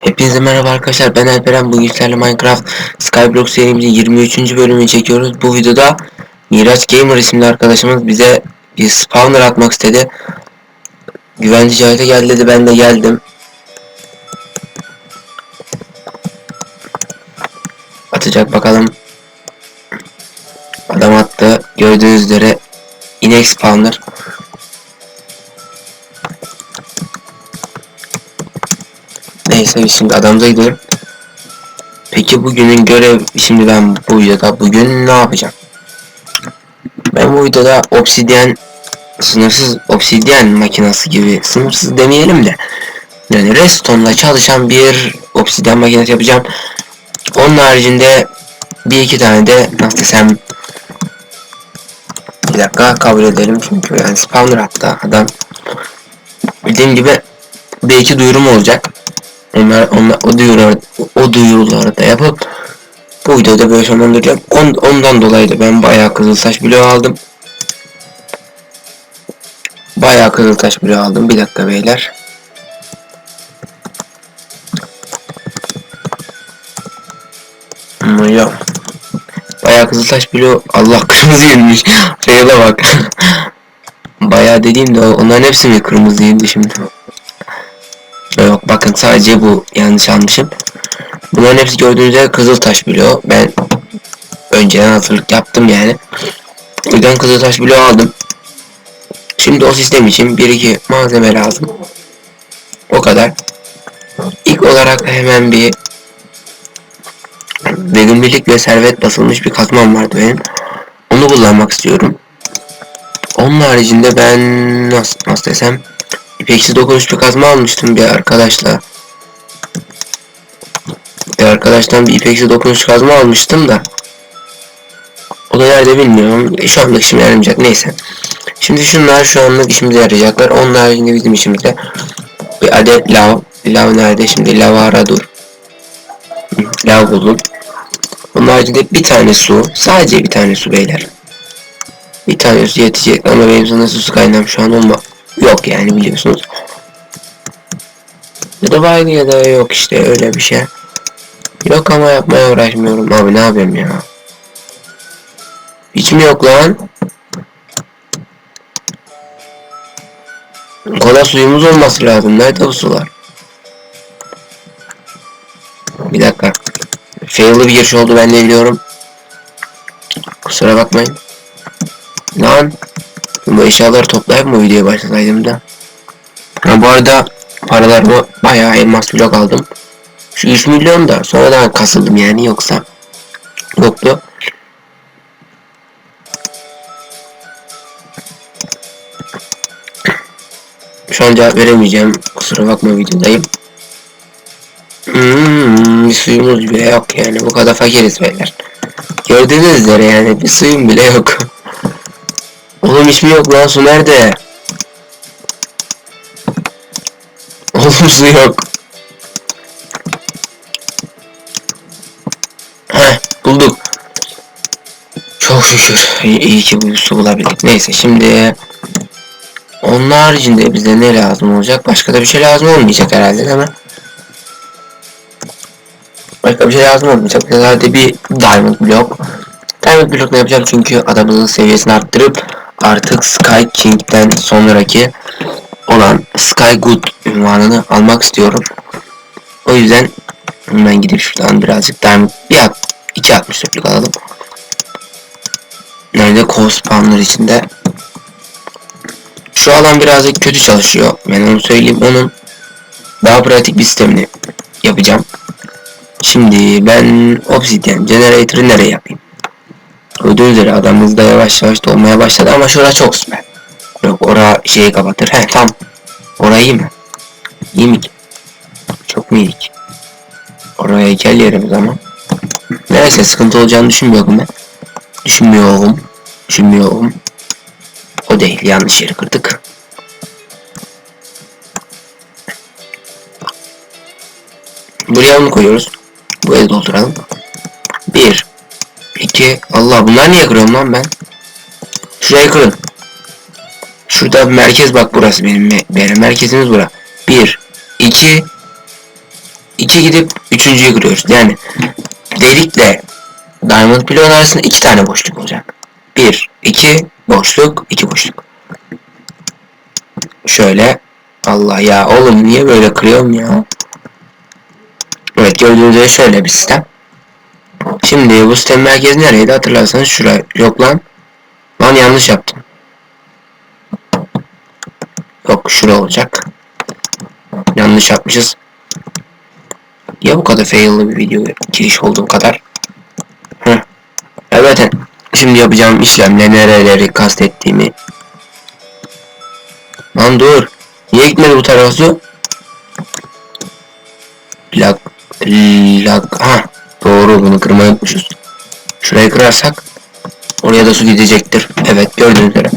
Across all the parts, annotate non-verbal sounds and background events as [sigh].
Hepinize merhaba arkadaşlar ben Alperen bugün sizlerle Minecraft Skyblock serimizin 23. bölümünü çekiyoruz. Bu videoda Miraç Gamer isimli arkadaşımız bize bir spawner atmak istedi. Güvenli ticarete gel dedi ben de geldim. Atacak bakalım. Adam attı. Gördüğünüz üzere inek spawner. Neyse şimdi adamıza gidelim. Peki bugünün görev şimdi ben bu videoda bugün ne yapacağım? Ben bu videoda obsidyen sınırsız obsidyen makinesi gibi sınırsız demeyelim de yani redstone'la çalışan bir obsidyen makinesi yapacağım. Onun haricinde bir iki tane de nasıl desem bir dakika kabul edelim çünkü yani spawner hatta adam bildiğim gibi bir iki duyurum olacak. Onlar, onlar o duyuruları, o duyuruları da yapıp bu videoda böyle sonlandıracağım. On, ondan dolayı da ben bayağı kızıl saç bloğu aldım. Bayağı kızıl taş bloğu aldım. Bir dakika beyler. Ama ya. Bayağı kızıl taş bloğu. Allah kırmızı yenmiş. [laughs] Şeyle bak. [laughs] bayağı dediğimde onların hepsi mi kırmızı yendi şimdi? Yok bakın sadece bu yanlış almışım. Bunların hepsi gördüğünüzde kızıl taş bloğu. Ben önceden hazırlık yaptım yani. O yüzden kızıl taş bloğu aldım. Şimdi o sistem için bir iki malzeme lazım. O kadar. İlk olarak hemen bir verimlilik ve servet basılmış bir kazmam vardı benim. Onu kullanmak istiyorum. Onun haricinde ben nasıl, nasıl desem İpeksi dokunuşlu kazma almıştım bir arkadaşla. Bir arkadaştan bir ipeksi dokunuşlu kazma almıştım da. O da nerede bilmiyorum. Şu anlık işime yaramayacak. Neyse. Şimdi şunlar şu anlık işimize yarayacaklar. Onun haricinde bizim işimizde bir adet lav. Lav nerede? Şimdi lav ara dur. Lav buldum. Onun haricinde bir tane su. Sadece bir tane su beyler. Bir tane su yetecek ama benim sana su kaynağım şu an olma. Yok yani biliyorsunuz. Ya da var ya da yok işte öyle bir şey. Yok ama yapmaya uğraşmıyorum abi ne yapayım ya. Hiç mi yok lan? Kola suyumuz olması lazım. Nerede bu sular? Bir dakika. Fail'lı bir giriş oldu ben de biliyorum. Kusura bakmayın. Lan. Bu eşyaları toplayıp mı videoya başlasaydım da. Ha bu arada paralarımı bayağı elmas blok aldım. Şu 3 milyon da sonradan kasıldım yani yoksa yoktu. Şu an cevap veremeyeceğim. Kusura bakma videodayım. Hmm, bir suyumuz bile yok yani. Bu kadar fakiriz beyler. Gördüğünüz üzere yani bir suyum bile yok. [laughs] Oğlum hiç mi yok lan su nerede? Oğlum su yok. Heh bulduk. Çok şükür. İyi, iyi ki bu su bulabildik. Neyse şimdi onun haricinde bize ne lazım olacak? Başka da bir şey lazım olmayacak herhalde değil mi? Başka bir şey lazım olmayacak. Sadece bir diamond blok. Diamond blok ne yapacağım çünkü adamın seviyesini arttırıp artık Sky King'den sonraki olan Sky Good ünvanını almak istiyorum. O yüzden hemen gidip şuradan birazcık diamond bir at, iki 64'lük alalım. Nerede co-spawner içinde. Şu alan birazcık kötü çalışıyor. Ben onu söyleyeyim. Onun daha pratik bir sistemini yapacağım. Şimdi ben Obsidian Generator'ı nereye yapayım? Gördüğünüz üzere adamımız da yavaş yavaş dolmaya başladı ama şura çok süper. Yok ora şeyi kapatır. He tam. Orayı iyi mi? İyi mi ki? Çok mu iyi ki? Oraya heykel yerimiz ama. Neyse sıkıntı olacağını düşünmüyorum ben. Düşünmüyorum. Düşünmüyorum. O değil yanlış yeri kırdık. Buraya onu koyuyoruz. Buraya dolduralım. Bir. 2 Allah bunlar niye kırıyorum lan ben? Şurayı kırın. Şurada merkez bak burası benim benim merkezimiz bura. 1 2 iki gidip üçüncüyü kırıyoruz. Yani delikle Diamond bloğun arasında iki tane boşluk olacak. Bir, iki boşluk, iki boşluk. Şöyle. Allah ya oğlum niye böyle kırıyorum ya? Evet gördüğünüz üzere şöyle bir sistem. Şimdi bu sistem merkezi nereydi hatırlarsanız şuraya. Yok lan. Lan yanlış yaptım. Yok şura olacak. Yanlış yapmışız. Ya bu kadar fail'lı bir video giriş olduğum kadar. Heh. Evet. Şimdi yapacağım işlemle nereleri kastettiğimi. Lan dur. Niye gitmedi bu tarafa su? Lag. Lag. Ha. Doğru bunu kırmayı unutmuşuz. Şurayı kırarsak oraya da su gidecektir. Evet gördüğünüz üzere.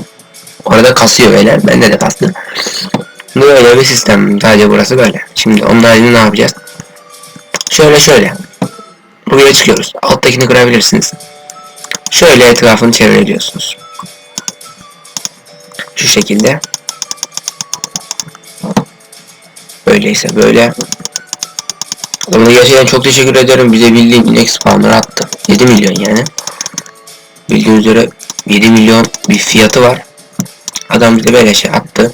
Orada kasıyor beyler. Bende de kastı. Böyle bir sistem. Sadece burası böyle. Şimdi onun halini ne yapacağız? Şöyle şöyle. Buraya çıkıyoruz. Alttakini kırabilirsiniz. Şöyle etrafını çevreliyorsunuz. Şu şekilde. Böyleyse böyle. Adamına gerçekten çok teşekkür ederim. Bize bildiğin inek spawner attı. 7 milyon yani. Bildiğiniz üzere 7 milyon bir fiyatı var. Adam bize böyle şey attı.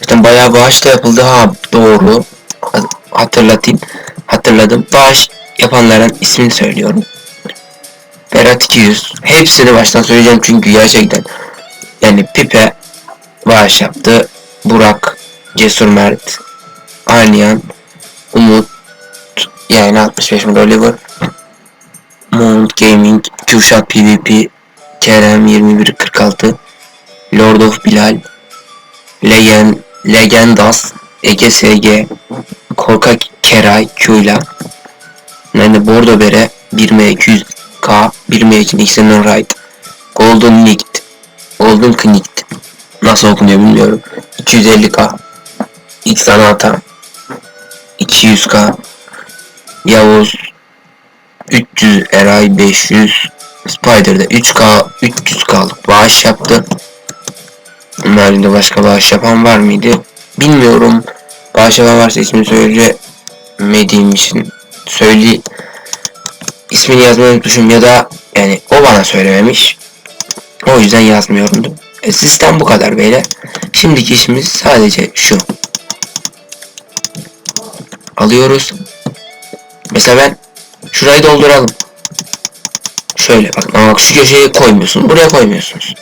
Zaten bayağı bağış da yapıldı. Ha doğru. Hatırlatayım. Hatırladım. Bağış yapanların ismini söylüyorum. Berat 200. Hepsini baştan söyleyeceğim çünkü gerçekten yani Pipe bağış yaptı. Burak, Cesur Mert, Umut, 65 mi Oliver, Mount Gaming, Kürşat PvP, Kerem 2146, Lord of Bilal, Legend, Legendas, Ege SG, Korkak Keray Q'yla, yani Bordo Bere 1M200K, 1M2 Xenon Ride, Golden Nicked, Golden Knicked, nasıl okunuyor bilmiyorum, 250K, X Anata, 200K, Yavuz 300 Eray 500 Spider'da 3K 300K'lık bağış yaptı. Bunların başka bağış yapan var mıydı? Bilmiyorum. Bağış yapan varsa ismini söylemediğim için söyle ismini yazmayı unutmuşum ya da yani o bana söylememiş. O yüzden yazmıyorumdu. E, sistem bu kadar beyler. Şimdiki işimiz sadece şu. Alıyoruz. Mesela ben şurayı dolduralım. Şöyle bak ama bak şu köşeye koymuyorsun. Buraya koymuyorsunuz.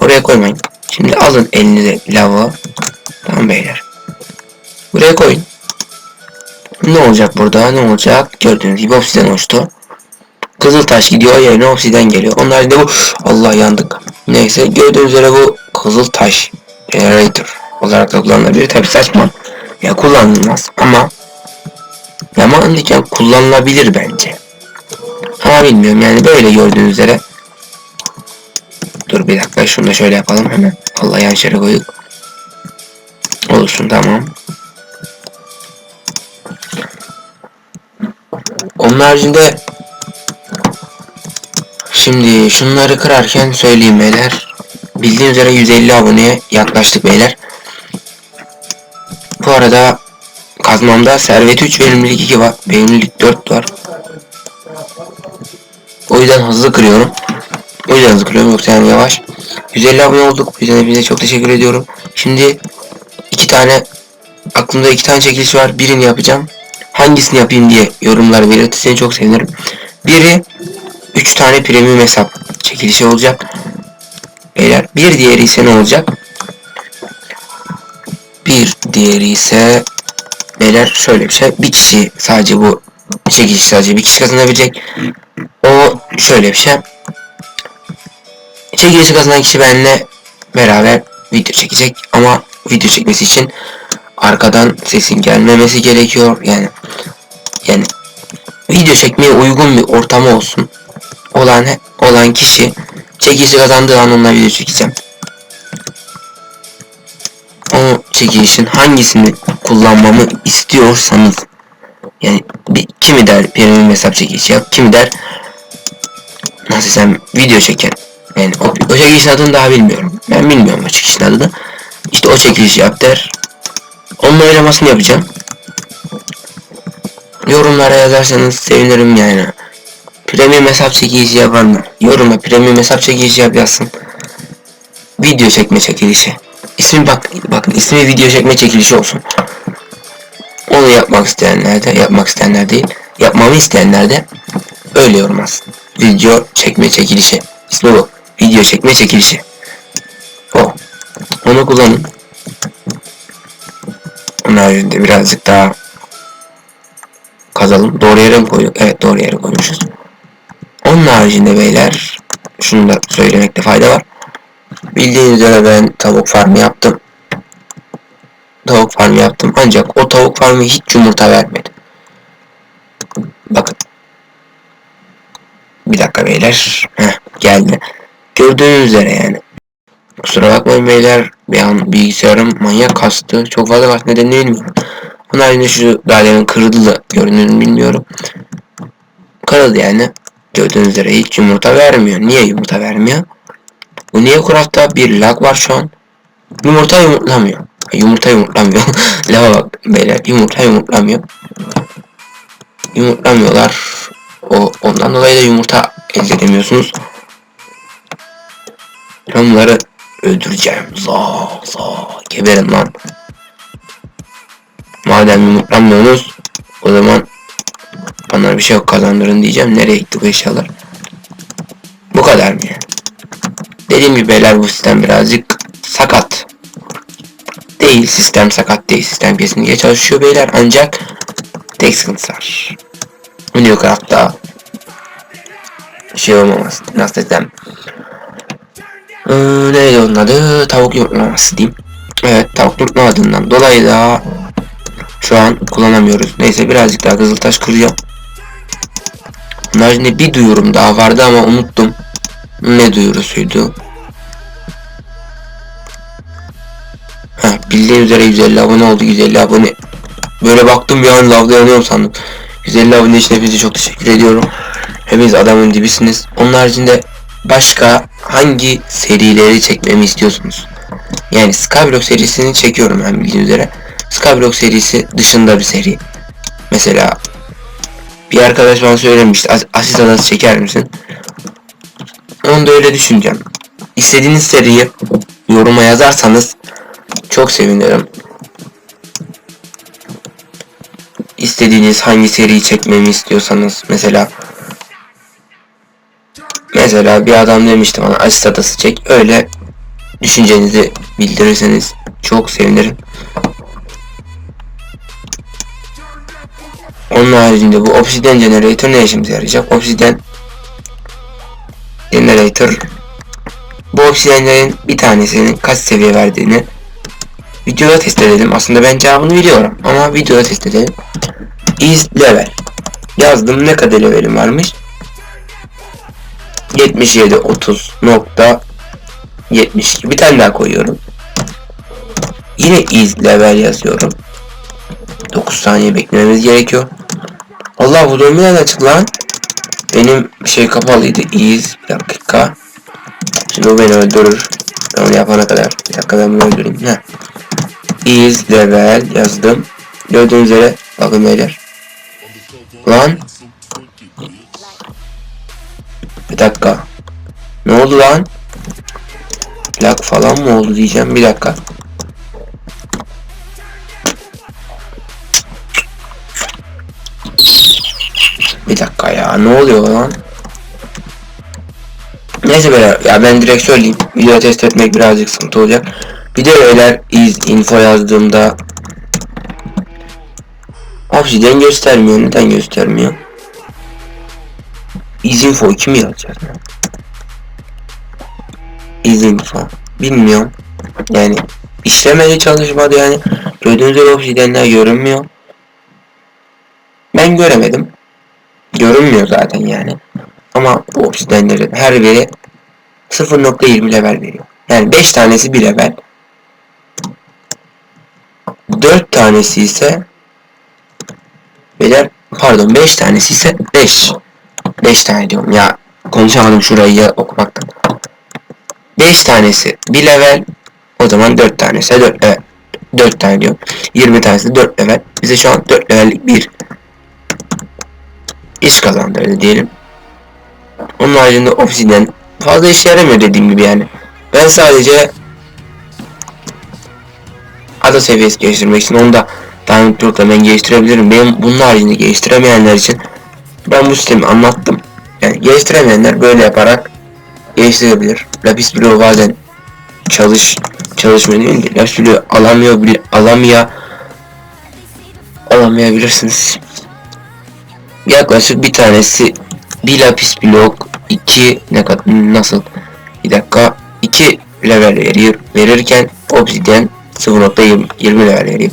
Oraya koymayın. Şimdi alın elinize lava. Tamam beyler. Buraya koyun. Ne olacak burada? Ne olacak? Gördüğünüz gibi obsiden uçtu. Kızıl taş gidiyor yerine obsiden geliyor. Onlar da bu Allah yandık. Neyse gördüğünüz üzere bu kızıl taş generator olarak da kullanılabilir. Tabi saçma. Ya kullanılmaz ama Zamanlıken kullanılabilir bence. Ama bilmiyorum yani böyle gördüğünüz üzere. Dur bir dakika şunu da şöyle yapalım hemen. Allah yan şere koyduk. Olsun tamam. Onun haricinde şimdi şunları kırarken söyleyeyim beyler. Bildiğiniz üzere 150 aboneye yaklaştık beyler. Bu arada Kazmamda servet 3 verimlilik 2 var. Verimlilik 4 var. O yüzden hızlı kırıyorum. O yüzden hızlı kırıyorum yoksa yani yavaş. 150 abone olduk. Hepinize çok teşekkür ediyorum. Şimdi iki tane aklımda iki tane çekiliş var. Birini yapacağım. Hangisini yapayım diye yorumlar belirtirseniz çok sevinirim. Biri 3 tane premium hesap çekilişi olacak. Beyler bir diğeri ise ne olacak? Bir diğeri ise Beyler şöyle bir şey. Bir kişi sadece bu çekiliş sadece bir kişi kazanabilecek. O şöyle bir şey. Çekilişi kazanan kişi benimle beraber video çekecek ama video çekmesi için arkadan sesin gelmemesi gerekiyor yani yani video çekmeye uygun bir ortamı olsun olan olan kişi çekilişi kazandığı an onunla video çekeceğim o çekilişin hangisini kullanmamı istiyorsanız yani bir, kimi der premium hesap çekilişi yap kimi der nasıl sen video çeken yani o, o çekilişin adını daha bilmiyorum ben bilmiyorum o çekilişin adını işte o çekilişi yap der onun oylamasını yapacağım Yorumlara yazarsanız sevinirim yani. Premium hesap çekilişi yapanlar. Yoruma premium hesap çekilişi yap yazsın. Video çekme çekilişi. İsmi bak bakın ismi video çekme çekilişi olsun. Onu yapmak isteyenler de yapmak isteyenler değil. Yapmamı isteyenler de öyle yorum yazsın. Video çekme çekilişi. İsmi bu. Video çekme çekilişi. O. Onu kullanın. Onun haricinde birazcık daha kazalım. Doğru yere mi koyduk? Evet doğru yere koymuşuz. Onun haricinde beyler şunu da söylemekte fayda var. Bildiğiniz üzere ben tavuk farmı yaptım. Tavuk farmı yaptım ancak o tavuk farmı hiç yumurta vermedi. Bakın. Bir dakika beyler. Heh, geldi. Gördüğünüz üzere yani. Kusura bakmayın beyler. Bir an bilgisayarım manyak kastı. Çok fazla kastı nedenini bilmiyorum. Onun haricinde şu daha kırıldı da görünür bilmiyorum. Kırıldı yani. Gördüğünüz üzere hiç yumurta vermiyor. Niye yumurta vermiyor? Bu niye Craft'ta bir lag var şu an? Yumurta yumurtlamıyor. Yumurta yumurtlamıyor. [laughs] Lava bak beyler yumurta yumurtlamıyor. Yumurtlamıyorlar. O, ondan dolayı da yumurta elde edemiyorsunuz. Bunları öldüreceğim. Za za geberin lan. Madem yumurtlamıyorsunuz o zaman bana bir şey yok kazandırın diyeceğim. Nereye gitti bu eşyalar? Bu kadar mı yani? Dediğim gibi beyler bu sistem birazcık. Değil sistem sakat değil. Sistem kesinlikle çalışıyor beyler ancak tek sıkıntısı var. Minecraft'ta şey olmaması. Nasıl desem. Ee, neydi onun adı? Tavuk yumurtlaması diyeyim. Evet tavuk yumurtlamadığından dolayı da şu an kullanamıyoruz. Neyse birazcık daha kızıltaş kıracağım. Bunun haricinde bir duyurum daha vardı ama unuttum. Ne duyurusuydu? Heh, bildiğin üzere 150 abone oldu 150 abone. Böyle baktım bir an lavda yanıyorum sandım. 150 abone için hepinize çok teşekkür ediyorum. Hepiniz adamın dibisiniz. Onun haricinde başka hangi serileri çekmemi istiyorsunuz? Yani Skyblock serisini çekiyorum ben bildiğiniz üzere. Skyblock serisi dışında bir seri. Mesela bir arkadaş bana söylemişti As Asis Adası çeker misin? Onu da öyle düşüneceğim. İstediğiniz seriyi yoruma yazarsanız çok sevinirim. İstediğiniz hangi seriyi çekmemi istiyorsanız mesela mesela bir adam demişti bana Asis Adası çek öyle düşüncenizi bildirirseniz çok sevinirim. Onun haricinde bu Obsidian Generator ne işimize yarayacak? Obsidian Generator bu obsidianlerin bir tanesinin kaç seviye verdiğini videoda test edelim. Aslında ben cevabını biliyorum ama videoda test edelim. Is level. Yazdım ne kadar levelim varmış. 77 30 nokta 72 bir tane daha koyuyorum. Yine is level yazıyorum. 9 saniye beklememiz gerekiyor. Allah bu dönme nereden çıktı lan? Benim şey kapalıydı. Is bir dakika. Şimdi o beni öldürür. Ben onu yapana kadar. Bir dakika ben bunu öldüreyim. Heh. Is level yazdım. Gördüğünüz üzere bakın beyler. Lan. Bir dakika. Ne oldu lan? Lag falan mı oldu diyeceğim. Bir dakika. Bir dakika ya ne oluyor lan? Neyse beyler ya ben direkt söyleyeyim. Video test etmek birazcık sıkıntı olacak. Bir de beyler is info yazdığımda Obsidian göstermiyor. Neden göstermiyor? Is info kim yazacak? Is info. Bilmiyorum. Yani işlemeli çalışmadı yani. Gördüğünüz gibi obsidianler görünmüyor. Ben göremedim. Görünmüyor zaten yani. Ama bu obsidianlerin her biri 0.20 level veriyor. Yani 5 tanesi 1 level. 4 tanesi ise Beyler pardon 5 tanesi ise 5. 5 tane diyorum ya konuşamadım şurayı ya okumaktan. 5 tanesi 1 level o zaman 4 tanesi 4 level. 4 tane diyorum. 20 tanesi 4 level. Bize şu an 4 levellik bir iş kazandırdı diyelim. Onun haricinde Obsidian fazla işe yaramıyor dediğim gibi yani. Ben sadece ada seviyesi geliştirmek için onu da Diamond Block'la ben geliştirebilirim. Benim bunun haricinde geliştiremeyenler için ben bu sistemi anlattım. Yani geliştiremeyenler böyle yaparak geliştirebilir. Lapis bloğu bazen çalış çalışmıyor değil de Lapis bloğu alamıyor bile alamıyor alamayabilirsiniz. Yaklaşık bir tanesi bir lapis blok 2 ne kadar nasıl bir dakika 2 level veriyor verirken obsidian 0.20 20 level veriyor.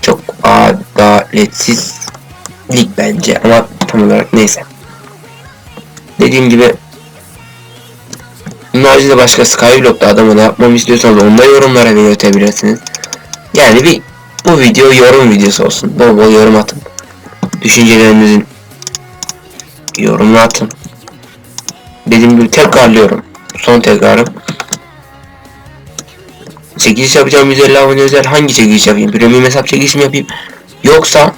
Çok adaletsizlik bence ama tam olarak neyse. Dediğim gibi bunun haricinde başka Skyblock'ta adamı ne yapmamı istiyorsanız da yorumlara belirtebilirsiniz. Yani bir bu video yorum videosu olsun. Bol bol yorum atın. Düşüncelerinizin yorumunu atın. Dediğim gibi tekrarlıyorum. Son tekrarım. Çekiliş yapacağım 150 abone özel hangi çekiliş yapayım? Premium hesap çekilişi mi yapayım? Yoksa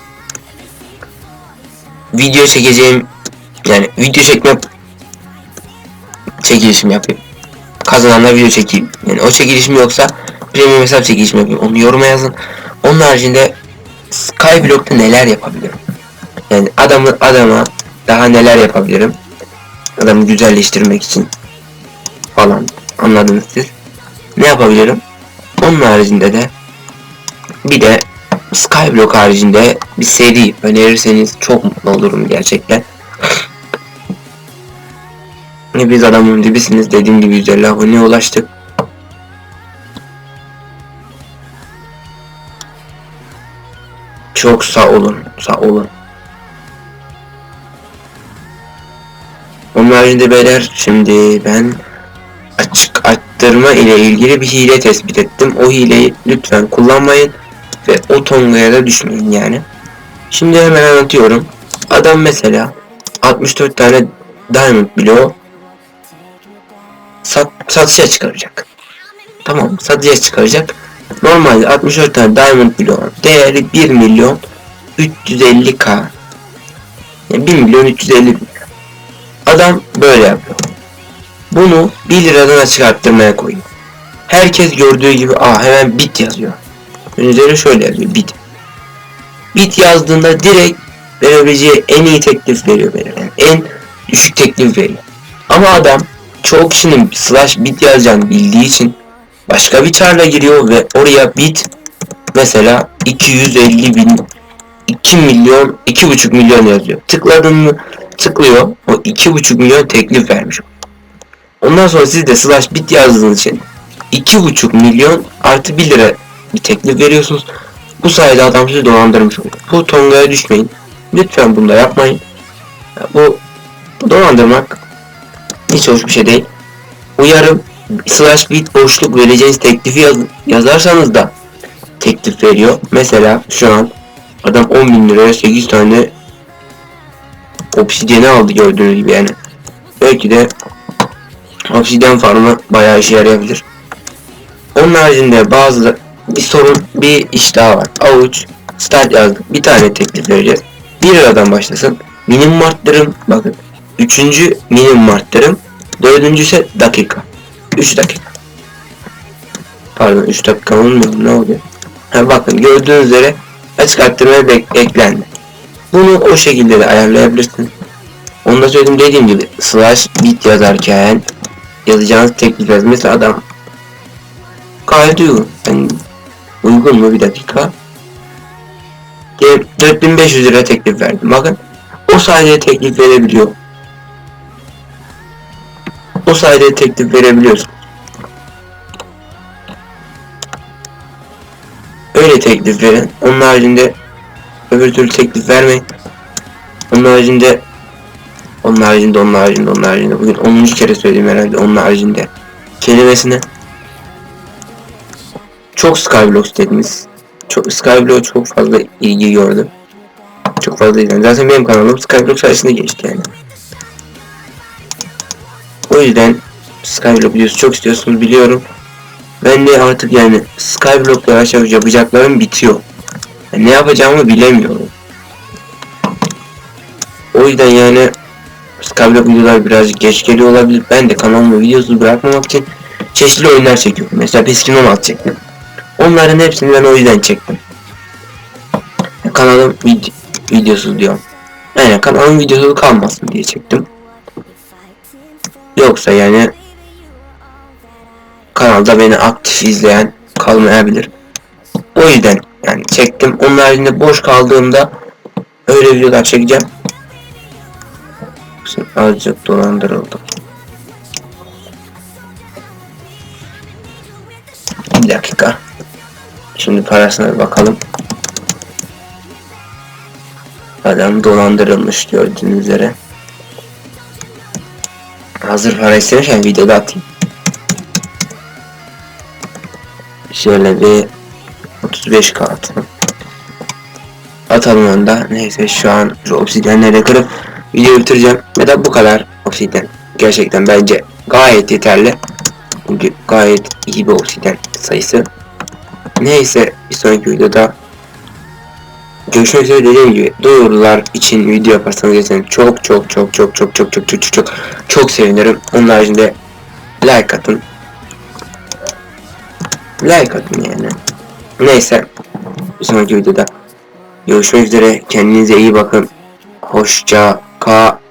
video çekeceğim yani video çekme çekilişim yapayım. Kazananlar video çekeyim. Yani o çekilişim yoksa premium hesap çekilişim yapayım. Onu yoruma yazın. Onun haricinde Skyblock'ta neler yapabilirim? Yani adamı adama daha neler yapabilirim? Adamı güzelleştirmek için falan anladınız siz. Ne yapabilirim? Onun haricinde de bir de Skyblock haricinde bir seri önerirseniz çok mutlu olurum gerçekten. [laughs] Biz adamın dibisiniz dediğim gibi 150 aboneye ulaştık. Çok sağ olun, sağ olun. Onun haricinde beyler şimdi ben açık arttırma ile ilgili bir hile tespit ettim. O hileyi lütfen kullanmayın ve o tongaya da düşmeyin yani. Şimdi hemen anlatıyorum. Adam mesela 64 tane diamond bloğu sat, satışa çıkaracak. Tamam satışa çıkaracak. Normalde 64 tane diamond bloğun değeri 1 milyon 350k. Yani 1 milyon 350 bin. Adam böyle yapıyor. Bunu 1 liradan açık arttırmaya koyuyor. Herkes gördüğü gibi aa hemen bit yazıyor. Üzeri şöyle yazıyor bit. Bit yazdığında direkt verebileceği en iyi teklif veriyor böyle. Yani en düşük teklif veriyor. Ama adam çoğu kişinin slash bit yazacağını bildiği için başka bir çarla giriyor ve oraya bit mesela 250 bin 2 milyon 2,5 milyon yazıyor. Tıkladın mı tıklıyor o 2,5 milyon teklif vermiş. Ondan sonra siz de slash bit yazdığınız için 2,5 milyon artı 1 lira bir teklif veriyorsunuz. Bu sayede adam sizi dolandırmış oluyor. Bu tongaya düşmeyin. Lütfen bunu da yapmayın. Bu, dolandırmak hiç hoş bir şey değil. Uyarım slash bit boşluk vereceğiniz teklifi yaz, yazarsanız da teklif veriyor. Mesela şu an adam 10 bin liraya 8 tane obsidiyeni aldı gördüğünüz gibi yani. Belki de obsidyen farmı bayağı işe yarayabilir. Onun haricinde bazı bir sorun bir iş daha var. Avuç start yazdık. Bir tane teklif vereceğiz. 1 liradan başlasın. Minimum arttırım bakın. Üçüncü minimum arttırım. Dördüncü ise dakika. 3 dakika. Pardon 3 dakika olmuyor ne oluyor? Ha, bakın gördüğünüz üzere açık arttırmaya eklendi. Bunu o şekilde de ayarlayabilirsiniz. Onu da söyledim dediğim gibi slash bit yazarken yazacağınız teklif yaz. Mesela adam gayet uygun. Yani uygun mu bir dakika. 4500 lira teklif verdim. Bakın o sayede teklif verebiliyor. O sayede teklif verebiliyorsun. Öyle teklif verin. Onun haricinde öbür türlü teklif vermeyin. Onun haricinde onun haricinde onun haricinde onun haricinde bugün 10. kere söyledim herhalde onun haricinde kelimesini çok Skyblock dediniz. Çok Skyblock çok fazla ilgi gördü. Çok fazla izlendi. Zaten benim kanalım Skyblock sayesinde geçti yani. O yüzden Skyblock videosu çok istiyorsunuz biliyorum. Ben de artık yani Skyblock yavaş yavaş yapacaklarım bitiyor. Yani ne yapacağımı bilemiyorum. O yüzden yani Skyblock videolar birazcık geç geliyor olabilir. Ben de kanalımı videosuz bırakmamak için çeşitli oyunlar çekiyorum. Mesela Peskin 16 çektim. Onların hepsini ben o yüzden çektim. Kanalım vid videosuz diyorum. Yani kanalım videosuz kalmasın diye çektim. Yoksa yani kanalda beni aktif izleyen kalmayabilir. O yüzden yani çektim. Onun haricinde boş kaldığımda öyle videolar çekeceğim. Şimdi azıcık dolandırıldım. Bir dakika. Şimdi parasına bakalım. Adam dolandırılmış gördüğünüz üzere. Hazır para istemişken videoda atayım. Şöyle bir 35 kağıt. Atalım onu da. Neyse şu an obsidyenleri kırıp videoyu bitireceğim. Ya da bu kadar obsidyen. Gerçekten bence gayet yeterli. Çünkü gayet iyi bir obsidyen sayısı. Neyse bir sonraki videoda Görüşmek üzere dediğim gibi duyurular için video yaparsanız gerçekten çok çok çok çok çok çok çok çok çok çok çok sevinirim. Onun haricinde like atın. Like atın yani. Neyse bir sonraki videoda görüşmek üzere. Kendinize iyi bakın. Hoşça か、